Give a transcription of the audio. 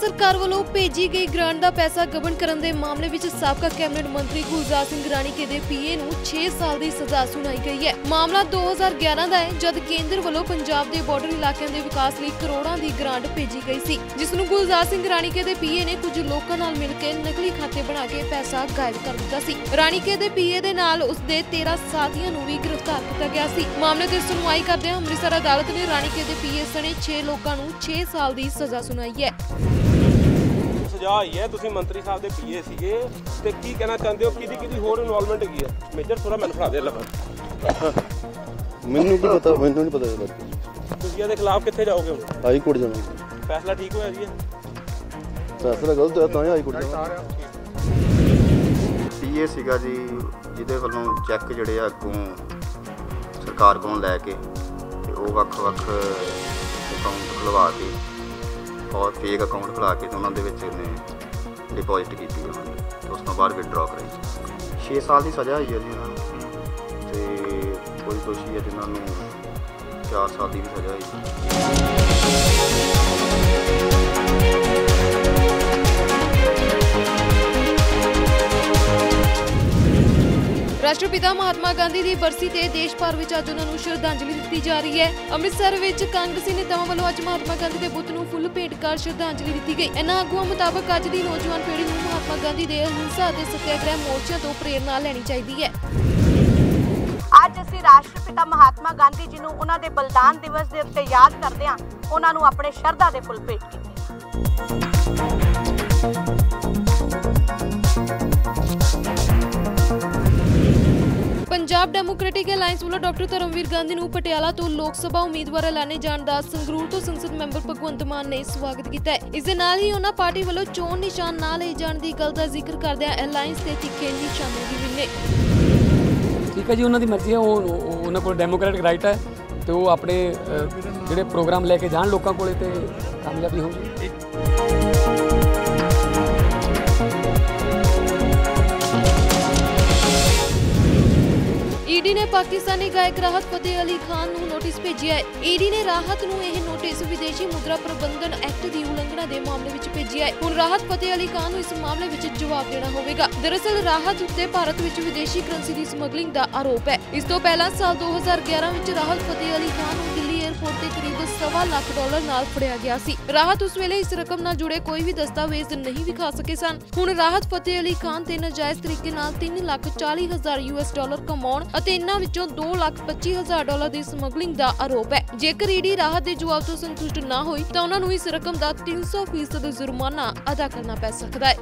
ਸਰਕਾਰ ਵੱਲੋਂ ਭੇਜੀ ਗਈ ਗ੍ਰਾਂਟ ਦਾ ਪੈਸਾ ਗਬਨ ਕਰਨ ਦੇ ਮਾਮਲੇ ਵਿੱਚ ਸਾਬਕਾ ਕੈਬਨਿਟ ਮੰਤਰੀ ਗੁਲਜ਼ਾਰ ਸਿੰਘ ਰਾਣੀਕੇ ਦੇ ਪੀਏ ਨੂੰ 6 ਸਾਲ ਦੀ ਸਜ਼ਾ ਸੁਣਾਈ ਗਈ ਹੈ। ਮਾਮਲਾ 2011 ਦਾ ਹੈ, ਜਦ ਕੇਂਦਰ ਵੱਲੋਂ ਪੰਜਾਬ ਦੇ ਬਾਰਡਰ ਇਲਾਕਿਆਂ ਦੇ ਵਿਕਾਸ ਲਈ ਕਰੋੜਾਂ ਦੀ ਗ੍ਰਾਂਟ ਭੇਜੀ ਗਈ ਸੀ, ਜਿਸ ਨੂੰ ਗੁਲਜ਼ਾਰ ਸਿੰਘ ਰਾਣੀਕੇ ਦੇ ਪੀਏ ਨੇ ਕੁਝ ਲੋਕਾਂ ਨਾਲ ਮਿਲ ਕੇ ਨਕਲੀ ਖਾਤੇ ਬਣਾ ਕੇ ਪੈਸਾ ਗਾਇਬ ਕਰ ਦਿੱਤਾ ਸੀ। ਰਾਣੀਕੇ ਦੇ ਪੀਏ ਦੇ ਨਾਲ ਉਸ ਦੇ 13 ਸਾਥੀਆਂ ਨੂੰ ਵੀ ਗ੍ਰਿਫਤਾਰ ਕੀਤਾ ਗਿਆ ਸੀ। ਮਾਮਲੇ ਦੀ ਸੁਣਵਾਈ ਕਰਦਿਆਂ ਅੰਮ੍ਰਿਤਸਰ ਅਦਾਲਤ ਨੇ ਰਾਣੀਕੇ ਦੇ ਪੀਏ ਸਣੇ 6 ਲੋਕਾਂ ਨੂੰ 6 ਸਾਲ ਦੀ ਸਜ਼ਾ ਸੁਣਾਈ ਹੈ। ਸਜ਼ਾ ਆਈ ਹੈ ਤੁਸੀਂ ਮੰਤਰੀ ਸਾਹਿਬ ਦੇ ਪੀਏ ਸੀਗੇ ਤੇ ਕੀ ਕਹਿਣਾ ਚਾਹੁੰਦੇ ਹੋ? ਕਿਹਦੀ ਕਿਹਦੀ ਹੋਰ ਇਨਵੋਲਵਮੈਂਟ ਹੈਗੀ ਹੈ? ਮੇਜਰ ਥੋੜਾ ਮੈਨੂੰ ਫੜਾ ਦੇ ਲੱਗਾ ਮੈਨੂੰ ਕੀ ਪਤਾ ਮੈਨੂੰ ਨਹੀਂ ਪਤਾ ਬਾਰੇ ਤੁਸੀਂ ਇਹਦੇ ਖਿਲਾਫ ਕਿੱਥੇ ਜਾਓਗੇ ਹੁਣ? ਹਾਈ ਕੋਰਟ ਜਾਣਾ। ਫੈਸਲਾ ਠੀਕ ਹੋਇਆ ਜੀ? ਫੈਸਲਾ ਗਲਤ ਹੈ ਤਾਂ ਹੀ ਹਾਈ ਕੋਰਟ ਜਾਣਾ। ਪੀਏ ਸੀਗਾ ਜੀ ਜਿਹਦੇ ਵੱਲੋਂ ਚੈੱਕ ਜਿਹੜੇ ਆ ਅੱਗੋਂ ਸਰਕਾਰ ਕੋਲੋਂ ਲੈ ਕੇ ਤੇ ਉਹ ਵੱਖ-ਵੱਖ ਅਕਾਊਂਟ ਖੁਲਵਾ ਕੇ ਔਰ ਫੇਕ ਅਕਾਊਂਟ ਖੁਲਾ ਕੇ ਉਹਨਾਂ ਦੇ ਵਿੱਚ ਇਹਨੇ ਡਿਪੋਜ਼ਿਟ ਕੀਤੀ ਉਹਨਾਂ ਨੇ ਤੇ ਉਸ ਤੋਂ ਬਾਅਦ ਵਿਡਰਾਅ ਕਰਾਈ। 6 ਸਾਲ ਦੀ ਸਜ਼ਾ ਹੋਈ ਹੈ ਜੀ ਉਹਨਾਂ ਨੂੰ। ਤੇ ਕੋਈ ਦੋਸ਼ੀ ਹੈ ਜਿਨ੍ਹਾਂ ਨੂੰ 4 ਸਾਲ ਦੀ ਵੀ ਸਜ਼ਾ ਹੋਈ ਰਾਸ਼ਟਰਪਿਤਾ ਮਹਾਤਮਾ ਗਾਂਧੀ ਦੀ ਬਰਸੀ ਤੇ ਦੇਸ਼ ਭਰ ਵਿੱਚ ਅੱਜ ਉਹਨਾਂ ਨੂੰ ਸ਼ਰਧਾਂਜਲੀ ਦਿੱਤੀ ਜਾ ਰਹੀ ਹੈ। ਅੰਮ੍ਰਿਤਸਰ ਵਿੱਚ ਕਾਂਗਰਸੀ ਨੇਤਾਵਾਂ ਵੱਲੋਂ ਅੱਜ ਮਹਾਤਮਾ ਗਾਂਧੀ ਦੇ ਬੁੱਤ ਨੂੰ ਫੁੱਲ ਭੇਟ ਕਰ ਸ਼ਰਧਾਂਜਲੀ ਦਿੱਤੀ ਗਈ। ਇਹਨਾਂ ਆਗੂਆਂ ਮੁਤਾਬਕ ਅੱਜ ਦੀ ਨੌਜਵਾਨ ਪੀੜ੍ਹੀ ਨੂੰ ਮਹਾਤਮਾ ਗਾਂਧੀ ਦੇ ਅਹਿੰਸਾ ਅਤੇ ਸਤਿਆਗ੍ਰਹਿ ਮੋਰਚਿਆਂ ਤੋਂ ਪ੍ਰੇਰਣਾ ਲੈਣੀ ਚਾਹੀਦੀ ਹੈ। ਅੱਜ ਅਸੀਂ ਰਾਸ਼ਟਰਪਿਤਾ ਮਹਾਤਮਾ ਗਾਂਧੀ ਜੀ ਨੂੰ ਉਹਨਾਂ ਦੇ ਬਲੀਦਾਨ ਦਿਵਸ ਦੇ ਉੱਤੇ ਯਾਦ ਕਰਦੇ ਹਾਂ। ਉਹਨਾਂ ਨੂੰ ਆਪਣੇ ਸ਼ਰਧਾ ਦੇ ਫੁੱਲ ਭੇਟ ਕੀਤੇ। ਪੰਜਾਬ ਡੈਮੋਕ੍ਰੈਟਿਕ ਅਲਾਈਅੰਸ ਵੱਲੋਂ ਡਾਕਟਰ ਧਰਮਵੀਰ ਗਾਂਧੀ ਨੂੰ ਪਟਿਆਲਾ ਤੋਂ ਲੋਕ ਸਭਾ ਉਮੀਦਵਾਰ ਐਲਾਨੇ ਜਾਣ ਦਾ ਸੰਗਰੂਰ ਤੋਂ ਸੰਸਦ ਮੈਂਬਰ ਭਗਵੰਤ ਮਾਨ ਨੇ ਸਵਾਗਤ ਕੀਤਾ ਹੈ। ਇਸ ਦੇ ਨਾਲ ਹੀ ਉਹਨਾਂ ਪਾਰਟੀ ਵੱਲੋਂ ਚੋਣ ਨਿਸ਼ਾਨ ਨਾ ਲਏ ਜਾਣ ਦੀ ਗੱਲ ਦਾ ਜ਼ਿਕਰ ਕਰਦਿਆਂ ਅਲਾਈਅੰਸ ਦੇ ਤਿੱਖੇ ਨਿਸ਼ਾਨੇ ਵੀ ਮਿਲੇ ਠੀਕ ਹੈ ਜੀ ਉਹਨਾਂ ਦੀ ਮਰਜ਼ੀ ਹੈ ਉਹ ਉਹ- ਉਹਨਾਂ ਕੋਲ ਡੈਮੋਕ੍ਰੈਟਿਕ ਰਾਈਟ ਹੈ ਤੇ ਉਹ ਆਪਣੇ ਜਿਹੜੇ ਪ੍ਰੋਗਰਾਮ ਲੈ ਕੇ ਜਾਣ ਲੋਕਾਂ ਕੋਲੇ ਤੇ ਕਾਮਯਾਬੀ ਹੋਊਗੀ। ਪਾਕਿਸਤਾਨੀ ਗਾਇਕ ਰਾਹਤ ਫਤਿਹ ਅਲੀ ਖਾਨ ਨੂੰ ਨੋਟਿਸ ਭੇਜਿਆ ਹੈ। ਈਡੀ ਨੇ ਰਾਹਤ ਨੂੰ ਇਹ ਨੋਟਿਸ ਵਿਦੇਸ਼ੀ ਮੁਦਰਾ ਪ੍ਰਬੰਧਨ ਐਕਟ ਦੀ ਉਲੰਘਣਾ ਦੇ ਮਾਮਲੇ ਵਿੱਚ ਭੇਜਿਆ ਹੈ। ਹੁਣ ਰਾਹਤ ਫਤਿਹ ਅਲੀ ਖਾਨ ਨੂੰ ਇਸ ਮਾਮਲੇ ਵਿੱਚ ਜਵਾਬ ਦੇਣਾ ਹੋਵੇਗਾ। ਦਰਅਸਲ ਰਾਹਤ ਉੱਤੇ ਭਾਰਤ ਵਿੱਚ ਵਿਦੇਸ਼ੀ ਕਰੰਸੀ ਦੀ ਸਮਗਲਿੰਗ ਦਾ ਆਰੋਪ ਹੈ। ਇਸ ਤੋਂ ਪਹਿਲਾਂ ਸਾਲ 2011 ਵਿੱਚ ਰਾਹਤ ਫਤਿਹ ਅਲੀ ਖਾਨ ਨੂੰ ਦਿੱਲੀ 에ਅਰਪੋਰਟ ਕਰੀਬ ਸਵਾ ਲੱਖ ਡਾਲਰ ਨਾਲ ਫੜਿਆ ਗਿਆ ਸੀ। ਰਾਹਤ ਉਸ ਵੇਲੇ ਇਸ ਰਕਮ ਨਾਲ ਜੁੜੇ ਕੋਈ ਵੀ ਦਸਤਾਵੇਜ਼ ਨਹੀਂ ਵਿਖਾ ਸਕੇ ਸਨ। ਹੁਣ ਰਾਹਤ ਫਤਿਹ ਅਲੀ ਖਾਨ ਤੇ ਨਾਜਾਇਜ਼ ਤਰੀਕੇ ਨਾਲ 3 ਲੱਖ 40 ਹਜ਼ਾਰ ਯੂਐਸ ਡਾਲਰ ਕਮਾਉਣ ਅਤੇ ਇਨ੍ਹਾਂ ਵਿੱਚੋਂ 2 ਲੱਖ 25 ਹਜ਼ਾਰ ਡਾਲਰ ਦੀ ਸਮਗਲਿੰਗ ਦਾ ਆਰੋਪ ਹੈ। ਜੇਕਰ ਈਡੀ ਰਾਹਤ ਦੇ ਜਵਾਬ ਤੋਂ ਸੰਤੁਸ਼ਟ ਨਾ ਹੋਈ, ਤਾਂ ਉਹਨਾਂ ਨੂੰ ਇਸ ਰਕਮ ਦਾ 300% ਜੁਰਮਾਨਾ ਅਦਾ ਕਰਨਾ ਪੈ ਸਕਦਾ ਹੈ।